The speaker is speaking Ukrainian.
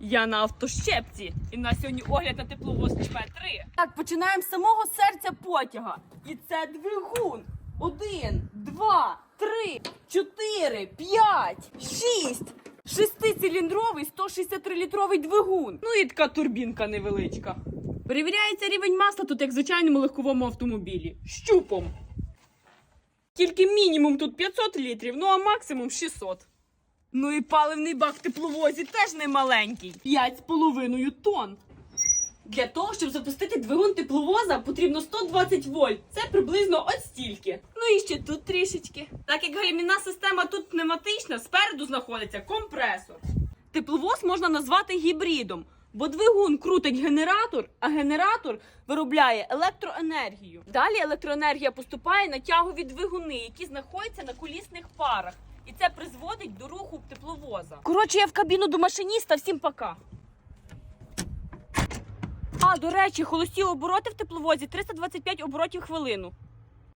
Я на автощепці. І на сьогодні огляд на тепловоз ЧП-3. Так, починаємо з самого серця потяга. І це двигун. Один, два, три, чотири, п'ять, шість. Шестициліндровий 163-літровий двигун. Ну і така турбінка невеличка. Перевіряється рівень масла тут, як в звичайному легковому автомобілі. Щупом. Тільки мінімум тут 500 літрів, ну а максимум 600. Ну і паливний бак в тепловозі теж не маленький. 5,5 тонн. Для того, щоб запустити двигун тепловоза, потрібно 120 вольт. Це приблизно ось стільки. Ну і ще тут трішечки. Так як гальмівна система тут пневматична, спереду знаходиться компресор. Тепловоз можна назвати гібридом, бо двигун крутить генератор, а генератор виробляє електроенергію. Далі електроенергія поступає на тягові двигуни, які знаходяться на колісних парах. І це призводить до руху тепловоза. Коротше, я в кабіну до машиніста. Всім пока. А, до речі, холості обороти в тепловозі 325 оборотів хвилину.